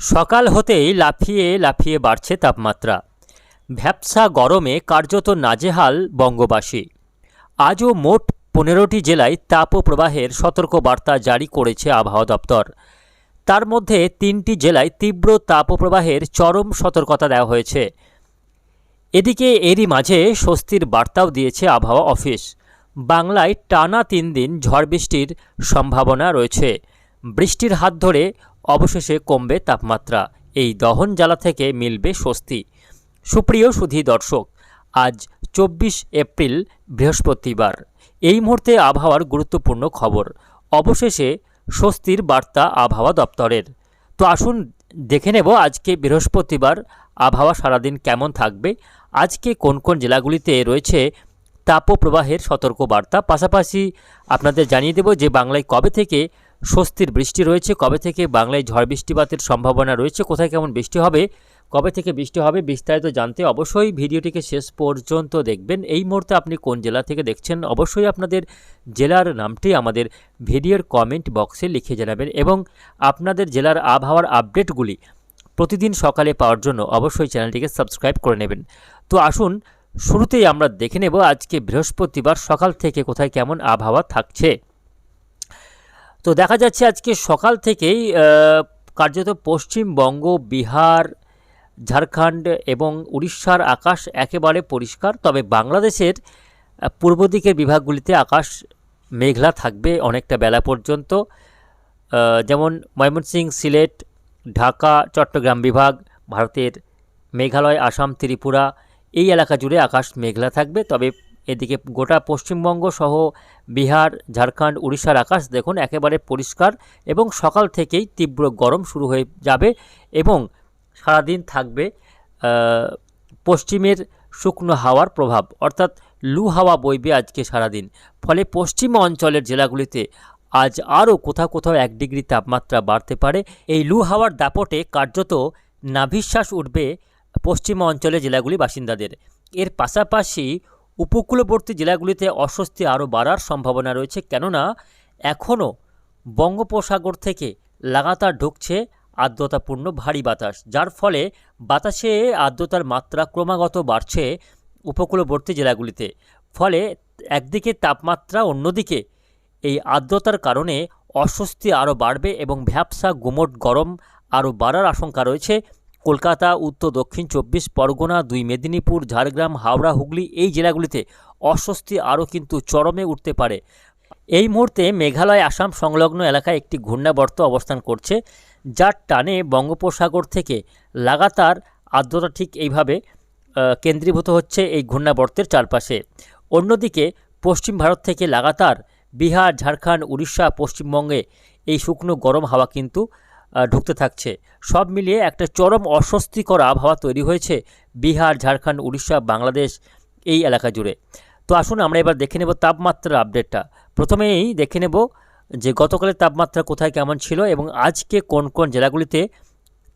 সকাল হতেই লাফিয়ে লাফিয়ে বাড়ছে তাপমাত্রা। ভ্যাপসা গরমে কার্যত নাজেহাল বঙ্গবাসী। আজও মোট পনেরোটি জেলায় তাপপ্রবাহের সতর্কবার্তা জারি করেছে আবহাওয়া দপ্তর। তার মধ্যে তিনটি জেলায় তীব্র তাপপ্রবাহের চরম সতর্কতা দেওয়া হয়েছে। এদিকে এরই মাঝে স্বস্তির বার্তাও দিয়েছে আবহাওয়া অফিস। বাংলায় টানা তিন দিন ঝড় বৃষ্টির সম্ভাবনা রয়েছে। বৃষ্টির হাত ধরে অবশেষে কমবে তাপমাত্রা। এই দহন জ্বালা থেকে মিলবে স্বস্তি। সুপ্রিয় সুধী দর্শক, আজ চব্বিশ এপ্রিল, বৃহস্পতিবার। এই মুহূর্তে আবহাওয়ার গুরুত্বপূর্ণ খবর। অবশেষে স্বস্তির বার্তা আবহাওয়া দপ্তরের। তো আসুন দেখে নেব আজকে বৃহস্পতিবার আবহাওয়া সারাদিন কেমন থাকবে। আজকে কোন কোন জেলাগুলিতে রয়েছে তাপপ্রবাহের সতর্কবার্তা? পাশাপাশি আপনাদের জানিয়ে দেব যে বাংলায় কবে থেকে স্বস্তির বৃষ্টি রয়েছে। কবে থেকে বাংলায় ঝড় বৃষ্টিপাতের সম্ভাবনা রয়েছে? কোথায় কেমন বৃষ্টি হবে? কবে থেকে বৃষ্টি হবে? বিস্তারিত জানতে অবশ্যই ভিডিওটিকে শেষ পর্যন্ত দেখবেন। এই মুহূর্তে আপনি কোন জেলা থেকে দেখছেন, অবশ্যই আপনাদের জেলার নামটি আমাদের ভিডিওর কমেন্ট বক্সে লিখে জানাবেন এবং আপনাদের জেলার আবহাওয়ার আপডেটগুলি প্রতিদিন সকালে পাওয়ার জন্য অবশ্যই চ্যানেলটিকে সাবস্ক্রাইব করে নেবেন। তো আসুন, শুরুতেই আমরা দেখে নেব আজকে বৃহস্পতিবার সকাল থেকে কোথায় কেমন আবহাওয়া থাকছে। তো দেখা যাচ্ছে আজকে সকাল থেকেই কার্যত পশ্চিমবঙ্গ, বিহার, ঝাড়খণ্ড এবং উড়িষ্যার আকাশ একেবারে পরিষ্কার। তবে বাংলাদেশের পূর্ব দিকের বিভাগগুলিতে আকাশ মেঘলা থাকবে অনেকটা বেলা পর্যন্ত। যেমন ময়মনসিংহ সিলেট, ঢাকা, চট্টগ্রাম বিভাগ, ভারতের মেঘালয়, আসাম, ত্রিপুরা, এই এলাকা জুড়ে আকাশ মেঘলা থাকবে। তবে এদিকে গোটা পশ্চিমবঙ্গ সহ বিহার, ঝাড়খণ্ড, উড়িষ্যার আকাশ দেখুন একেবারে পরিষ্কার এবং সকাল থেকেই তীব্র গরম শুরু হয়ে যাবে এবং সারাদিন থাকবে পশ্চিমের শুকনো হাওয়ার প্রভাব অর্থাৎ লু হাওয়া বইবে আজকে সারাদিন। ফলে পশ্চিম অঞ্চলের জেলাগুলিতে আজ আরও কোথাও কোথাও এক ডিগ্রি তাপমাত্রা বাড়তে পারে। এই লু হাওয়ার দাপটে কার্যত নাভিশ্বাস উঠবে পশ্চিম অঞ্চলের জেলাগুলি বাসিন্দাদের। এর পাশাপাশি উপকূলবর্তী জেলাগুলিতে অস্বস্তি আরও বাড়ার সম্ভাবনা রয়েছে কেননা এখনও বঙ্গোপসাগর থেকে লাগাতার ঢুকছে আর্দ্রতাপূর্ণ ভারী বাতাস, যার ফলে বাতাসে আর্দ্রতার মাত্রা ক্রমাগত বাড়ছে উপকূলবর্তী জেলাগুলিতে। ফলে একদিকে তাপমাত্রা, অন্যদিকে এই আর্দ্রতার কারণে অস্বস্তি আরও বাড়বে এবং ভ্যাপসা গুমট গরম আরও বাড়ার আশঙ্কা রয়েছে। কলকাতা, উত্তর, দক্ষিণ চব্বিশ, পরগনা, দুই মেদিনীপুর, ঝাড়গ্রাম, হাওড়া, হুগলি এই জেলাগুলিতে অস্বস্তি আরও কিন্তু চরমে উঠতে পারে। এই মুহূর্তে মেঘালয়, আসাম সংলগ্ন এলাকায় একটি ঘূর্ণাবর্ত অবস্থান করছে, যার টানে বঙ্গোপসাগর থেকে লাগাতার আর্দ্রতা ঠিক এইভাবে কেন্দ্রীভূত হচ্ছে এই ঘূর্ণাবর্তের চারপাশে। অন্যদিকে, পশ্চিম ভারত থেকে লাগাতার বিহার, ঝাড়খণ্ড, উড়িষ্যা, পশ্চিমবঙ্গে এই শুকনো গরম হাওয়া কিন্তু ঢুকতে থাকছে। সব মিলিয়ে একটা চরম অস্বস্তিকর আবহাওয়া তৈরি হয়েছে বিহার, ঝাড়খণ্ড, উড়িষ্যা, বাংলাদেশ এই এলাকা জুড়ে। তো আসুন আমরা এবার দেখে নেব তাপমাত্রার আপডেটটা। প্রথমেই দেখে নেব যে গতকালের তাপমাত্রা কোথায় কেমন ছিল এবং আজকে কোন কোন জেলাগুলিতে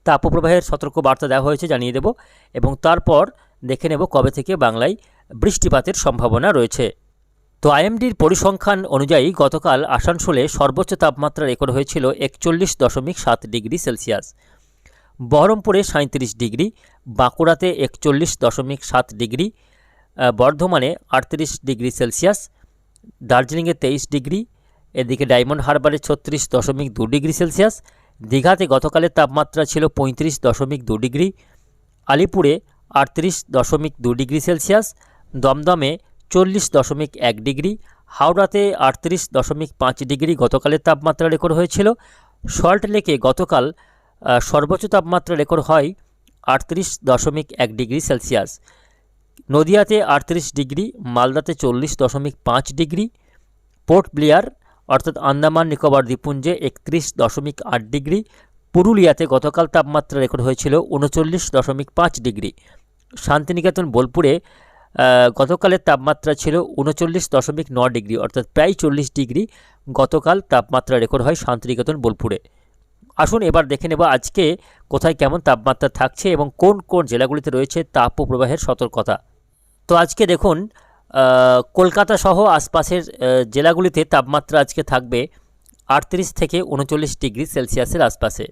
তাপপ্রবাহের সতর্ক বার্তা দেওয়া হয়েছে জানিয়ে দেব এবং তারপর দেখে নেব কবে থেকে বাংলায় বৃষ্টিপাতের সম্ভাবনা রয়েছে। তো আইএমডির পরিসংখ্যান অনুযায়ী গতকাল আসানসোলে সর্বোচ্চ তাপমাত্রা রেকর্ড হয়েছিল একচল্লিশ দশমিক সাত ডিগ্রি সেলসিয়াস। বহরমপুরে সাঁত্রিশ ডিগ্রি, বাঁকুড়াতে একচল্লিশ দশমিক সাত ডিগ্রি বর্ধমানে আটত্রিশ ডিগ্রি সেলসিয়াস, দার্জিলিংয়ে তেইশ ডিগ্রি, এদিকে ডায়মন্ড হারবারে ছত্রিশ দশমিক দু ডিগ্রি সেলসিয়াস, দীঘাতে গতকালের তাপমাত্রা ছিল পঁয়ত্রিশ দশমিক দু ডিগ্রি, আলিপুরে আটত্রিশ দশমিক দু ডিগ্রি সেলসিয়াস, দমদমে চল্লিশ দশমিক এক ডিগ্রি, হাওড়াতে আটত্রিশ দশমিক পাঁচ ডিগ্রি গতকালের তাপমাত্রা রেকর্ড হয়েছিল। সল্ট লেকে গতকাল সর্বোচ্চ তাপমাত্রা রেকর্ড হয় আটত্রিশ দশমিক এক ডিগ্রি সেলসিয়াস। নদিয়াতে আটত্রিশ ডিগ্রি, মালদাতে চল্লিশ দশমিক পাঁচ ডিগ্রি, পোর্ট ব্লিয়ার, অর্থাৎ আন্দামান, নিকোবর, দ্বীপপুঞ্জে একত্রিশ দশমিক আট ডিগ্রি, পুরুলিয়াতে গতকাল তাপমাত্রা রেকর্ড হয়েছিল উনচল্লিশ দশমিক পাঁচ ডিগ্রি। শান্তিনিকেতন, বোলপুরে গতকালের তাপমাত্রা ছিল উনচল্লিশ দশমিক ন ডিগ্রি, অর্থাৎ প্রায় চল্লিশ ডিগ্রি গতকাল তাপমাত্রা রেকর্ড হয় শান্তিনিকেতন বোলপুরে। আসুন এবার দেখে নেব আজকে কোথায় কেমন তাপমাত্রা থাকছে এবং কোন কোন জেলাগুলিতে রয়েছে তাপপ্রবাহের সতর্কতা। তো আজকে দেখুন কলকাতা সহ আশপাশের জেলাগুলিতে তাপমাত্রা আজকে থাকবে আটত্রিশ থেকে উনচল্লিশ ডিগ্রি সেলসিয়াসের আশপাশে।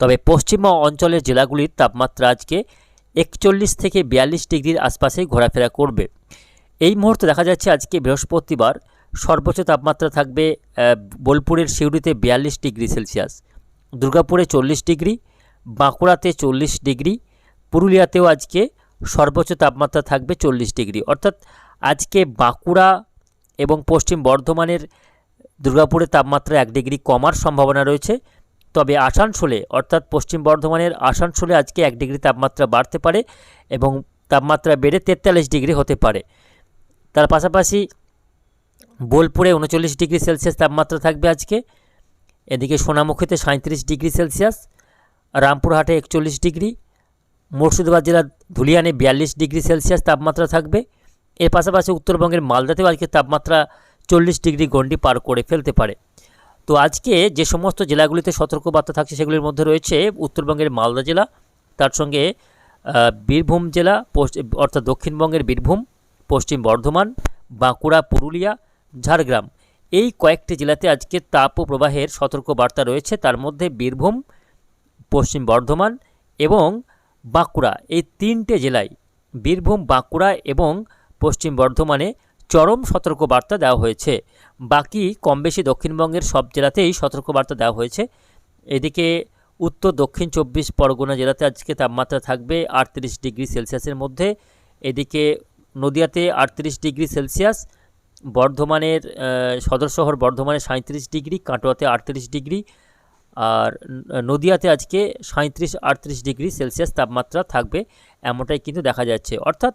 তবে পশ্চিমবঙ্গ অঞ্চলের জেলাগুলির তাপমাত্রা আজকে একচল্লিশ থেকে বিয়াল্লিশ ডিগ্রির আশপাশেই ঘোরাফেরা করবে। এই মুহূর্তে দেখা যাচ্ছে আজকে বৃহস্পতিবার সর্বোচ্চ তাপমাত্রা থাকবে বোলপুরের সিউড়িতে বিয়াল্লিশ ডিগ্রি সেলসিয়াস, দুর্গাপুরে চল্লিশ ডিগ্রি, বাঁকুড়াতে চল্লিশ ডিগ্রি, পুরুলিয়াতেও আজকে সর্বোচ্চ তাপমাত্রা থাকবে চল্লিশ ডিগ্রি। অর্থাৎ আজকে বাঁকুড়া এবং পশ্চিম বর্ধমানের দুর্গাপুরের তাপমাত্রা এক ডিগ্রি কমার সম্ভাবনা রয়েছে। তবে আসানসোলে, অর্থাৎ পশ্চিম বর্ধমানের আসানসোলে আজকে এক ডিগ্রি তাপমাত্রা বাড়তে পারে এবং তাপমাত্রা বেড়ে তেতাল্লিশ ডিগ্রি হতে পারে। তার পাশাপাশি বোলপুরে উনচল্লিশ ডিগ্রি সেলসিয়াস তাপমাত্রা থাকবে আজকে। এদিকে সোনামুখীতে সাঁত্রিশ ডিগ্রি সেলসিয়াস, রামপুরহাটে একচল্লিশ ডিগ্রি, মুর্শিদাবাদ জেলার ধুলিয়ানে বিয়াল্লিশ ডিগ্রি সেলসিয়াস তাপমাত্রা থাকবে। এর পাশাপাশি উত্তরবঙ্গের মালদাতেও আজকে তাপমাত্রা চল্লিশ ডিগ্রি গণ্ডি পার করে ফেলতে পারে। তো আজকে যে সমস্ত জেলাগুলিতে সতর্কবার্তা থাকছে সেগুলির মধ্যে রয়েছে উত্তরবঙ্গের মালদা জেলা, তার সঙ্গে বীরভূম জেলা অর্থাৎ দক্ষিণবঙ্গের বীরভূম, পশ্চিম বর্ধমান, বাঁকুড়া, পুরুলিয়া, ঝাড়গ্রাম। এই কয়েকটি জেলাতে আজকে তাপ ও প্রবাহের সতর্কবার্তা রয়েছে। তার মধ্যে বীরভূম, পশ্চিম বর্ধমান এবং বাঁকুড়া। এই তিনটে জেলায় বীরভূম, বাঁকুড়া এবং পশ্চিম বর্ধমানে চরম সতর্কবার্তা দেওয়া হয়েছে। বাকি কম বেশি দক্ষিণবঙ্গের সব জেলাতেই সতর্কবার্তা দেওয়া হয়েছে। এদিকে উত্তর, দক্ষিণ চব্বিশ পরগনা জেলাতে আজকে তাপমাত্রা থাকবে আটত্রিশ ডিগ্রি সেলসিয়াসের মধ্যে। এদিকে নদিয়াতে আটত্রিশ ডিগ্রি সেলসিয়াস, বর্ধমানের সদর শহর বর্ধমানে সাঁত্রিশ ডিগ্রি, কাটোয়াতে আটত্রিশ ডিগ্রি, আর নদিয়াতে আজকে সাঁত্রিশ আটত্রিশ ডিগ্রি সেলসিয়াস তাপমাত্রা থাকবে, এমনটাই কিন্তু দেখা যাচ্ছে। অর্থাৎ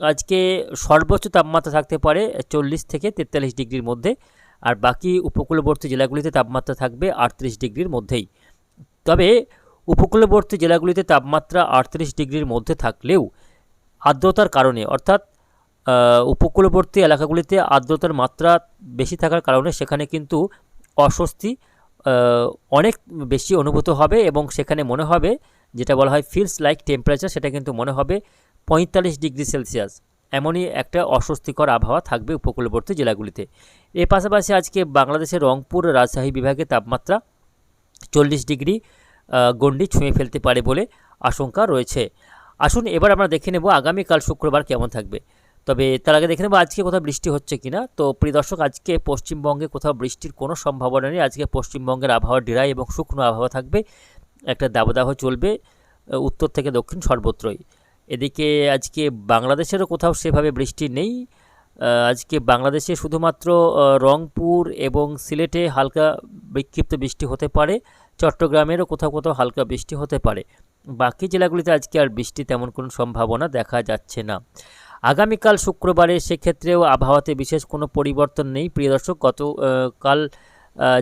আজকে সর্বোচ্চ তাপমাত্রা থাকতে পারে চল্লিশ থেকে তেতাল্লিশ ডিগ্রির মধ্যে, আর বাকি উপকূলবর্তী জেলাগুলিতে তাপমাত্রা থাকবে আটত্রিশ ডিগ্রির মধ্যেই। তবে উপকূলবর্তী জেলাগুলিতে তাপমাত্রা আটত্রিশ ডিগ্রির মধ্যে থাকলেও আর্দ্রতার কারণে, অর্থাৎ উপকূলবর্তী এলাকাগুলিতে আর্দ্রতার মাত্রা বেশি থাকার কারণে সেখানে কিন্তু অস্বস্তি অনেক বেশি অনুভূত হবে এবং সেখানে মনে হবে, যেটা বলা হয় ফিলস লাইক টেম্পারেচার, সেটা কিন্তু মনে হবে পঁয়তাল্লিশ ডিগ্রি সেলসিয়াস। এমনই একটা অস্বস্তিকর আবহাওয়া থাকবে উপকূলবর্তী জেলাগুলিতে। এর পাশাপাশি আজকে বাংলাদেশের রংপুর রাজশাহী বিভাগে তাপমাত্রা চল্লিশ ডিগ্রি গণ্ডি ছুঁয়ে ফেলতে পারে বলে আশঙ্কা রয়েছে। আসুন এবার আমরা দেখে নেব আগামীকাল শুক্রবার কেমন থাকবে। তবে তার আগে দেখে নেব আজকে কোথাও বৃষ্টি হচ্ছে কিনা। তো প্রিয় দর্শক, আজকে পশ্চিমবঙ্গে কোথাও বৃষ্টির কোনো সম্ভাবনা নেই। আজকে পশ্চিমবঙ্গের আবহাওয়া ড্রাই এবং শুকনো আবহাওয়া থাকবে। একটা দাবদাহ চলবে উত্তর থেকে দক্ষিণ সর্বত্রই। এদিকে আজকে বাংলাদেশেরও কোথাও সেভাবে বৃষ্টি নেই। আজকে বাংলাদেশে শুধুমাত্র রংপুর এবং সিলেটে হালকা বিক্ষিপ্ত বৃষ্টি হতে পারে। চট্টগ্রামেরও কোথাও কোথাও হালকা বৃষ্টি হতে পারে। বাকি জেলাগুলিতে আজকে আর বৃষ্টি তেমন কোনো সম্ভাবনা দেখা যাচ্ছে না। আগামীকাল শুক্রবারে সেক্ষেত্রেও আবহাওয়াতে বিশেষ কোনো পরিবর্তন নেই। প্রিয় দর্শক, গত কাল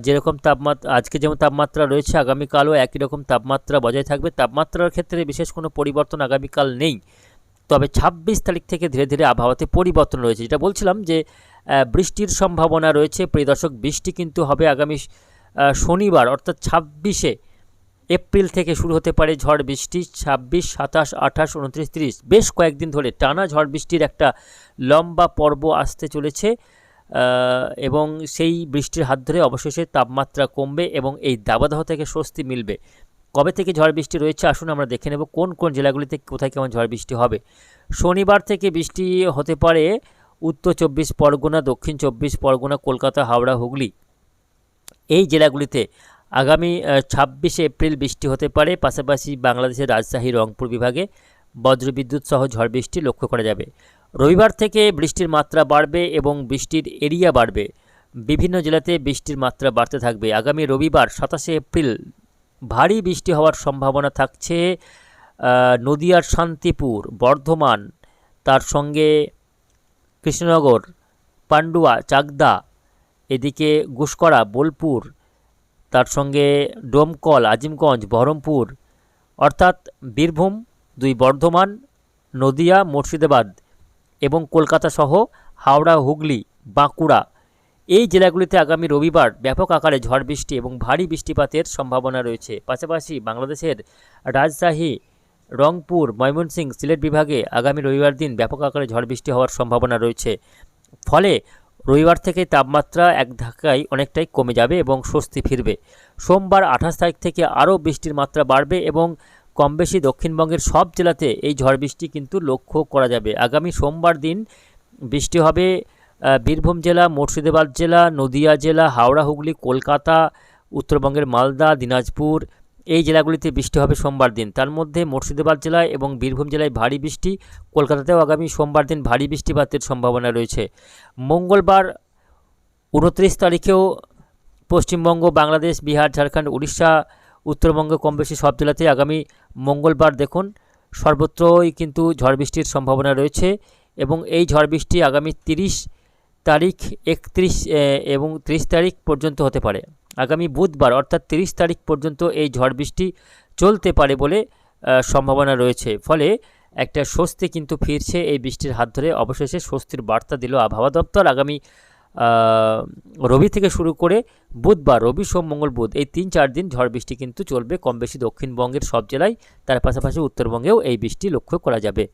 যেরকম তাপমাত্রা, আজকে যেমন তাপমাত্রা রয়েছে, আগামীকালও একই রকম তাপমাত্রা বজায় থাকবে। তাপমাত্রার ক্ষেত্রে বিশেষ কোনো পরিবর্তন আগামীকাল নেই। তবে ছাব্বিশ তারিখ থেকে ধীরে ধীরে আবহাওয়াতে পরিবর্তন রয়েছে। যেটা বলছিলাম যে বৃষ্টির সম্ভাবনা রয়েছে। প্রিয় দর্শক, বৃষ্টি কিন্তু হবে আগামী শনিবার, অর্থাৎ ছাব্বিশে এপ্রিল থেকে শুরু হতে পারে ঝড় বৃষ্টি। ছাব্বিশ, সাতাশ, আঠাশ, উনত্রিশ, তিরিশ, বেশ কয়েকদিন ধরে টানা ঝড় বৃষ্টির একটা লম্বা পর্ব আসতে চলেছে। এবং সেই বৃষ্টির হাত ধরে অবশেষে তাপমাত্রা কমবে এবং এই দাবাদাহ থেকে স্বস্তি মিলবে। কবে থেকে ঝড় বৃষ্টি রয়েছে? আসুন আমরা দেখে নেব কোন কোন জেলাগুলিতে কোথায় কেমন ঝড় বৃষ্টি হবে। শনিবার থেকে বৃষ্টি হতে পারে উত্তর চব্বিশ পরগনা, দক্ষিণ চব্বিশ পরগনা, কলকাতা, হাওড়া, হুগলি। এই জেলাগুলিতে আগামী ছাব্বিশে এপ্রিল বৃষ্টি হতে পারে। পাশাপাশি বাংলাদেশের রাজশাহী, রংপুর বিভাগে বজ্রবিদ্যুৎ সহ ঝড় বৃষ্টি লক্ষ্য করা যাবে। রবিবার থেকে বৃষ্টির মাত্রা বাড়বে এবং বৃষ্টির এরিয়া বাড়বে। বিভিন্ন জেলাতে বৃষ্টির মাত্রা বাড়তে থাকবে। আগামী রবিবার সাতাশে এপ্রিল ভারী বৃষ্টি হওয়ার সম্ভাবনা থাকছে নদিয়ার শান্তিপুর, বর্ধমান, তার সঙ্গে কৃষ্ণনগর, পান্ডুয়া, চাকদা, এদিকে গুসকরা বোলপুর, তার সঙ্গে ডোমকল, আজিমগঞ্জ, বহরমপুর, অর্থাৎ বীরভূম, দুই বর্ধমান, নদিয়া, মুর্শিদাবাদ এবং কলকাতা সহ হাওড়া, হুগলি, বাঁকুড়া। এই জেলাগুলিতে আগামী রবিবার ব্যাপক আকারে ঝড় বৃষ্টি এবং ভারী বৃষ্টিপাতের সম্ভাবনা রয়েছে। পাশাপাশি বাংলাদেশের রাজশাহী, রংপুর, ময়মনসিংহ সিলেট বিভাগে আগামী রবিবার দিন ব্যাপক আকারে ঝড় বৃষ্টি হওয়ার সম্ভাবনা রয়েছে। ফলে রবিবার থেকে তাপমাত্রা এক ধাক্কায় অনেকটাই কমে যাবে এবং স্বস্তি ফিরবে। সোমবার আঠাশ তারিখ থেকে আরও বৃষ্টির মাত্রা বাড়বে এবং কম বেশি দক্ষিণবঙ্গের সব জেলাতে এই ঝড় বৃষ্টি কিন্তু লক্ষ্য করা যাবে। আগামী সোমবার দিন বৃষ্টি হবে বীরভূম জেলা, মুর্শিদাবাদ জেলা, নদিয়া জেলা, হাওড়া, হুগলি, কলকাতা, উত্তরবঙ্গের মালদা, দিনাজপুর, এই জেলাগুলিতে বৃষ্টি হবে সোমবার দিন। তার মধ্যে মুর্শিদাবাদ জেলায় এবং বীরভূম জেলায় ভারী বৃষ্টি, কলকাতাতেও আগামী সোমবার দিন ভারী বৃষ্টিপাতের সম্ভাবনা রয়েছে। মঙ্গলবার উনত্রিশ তারিখেও পশ্চিমবঙ্গ, বাংলাদেশ, বিহার, ঝাড়খণ্ড, উড়িষ্যা উত্তরবঙ্গ কম বেশি সব জেলাতেই আগামী মঙ্গলবার দেখুন, সর্বত্রই কিন্তু ঝড় বৃষ্টির সম্ভাবনা রয়েছে এবং এই ঝড় বৃষ্টি আগামী তিরিশ তারিখ, একত্রিশ এবং ত্রিশ তারিখ পর্যন্ত হতে পারে। আগামী বুধবার অর্থাৎ তিরিশ তারিখ পর্যন্ত এই ঝড় বৃষ্টি চলতে পারে বলে সম্ভাবনা রয়েছে। ফলে একটা স্বস্তি কিন্তু ফিরছে এই বৃষ্টির হাত ধরে। অবশেষে স্বস্তির বার্তা দিল আবহাওয়া দপ্তর। আগামী রবি থেকে শুরু করে বুধবার, রবি, সোম, মঙ্গল, বুধ, এই তিন, চার দিন ঝড় বৃষ্টি কিন্তু চলবে। কম বেশি দক্ষিণবঙ্গের সব জেলায়, তার পাশাপাশি উত্তরবঙ্গেও এই বৃষ্টি লক্ষ্য করা যাবে।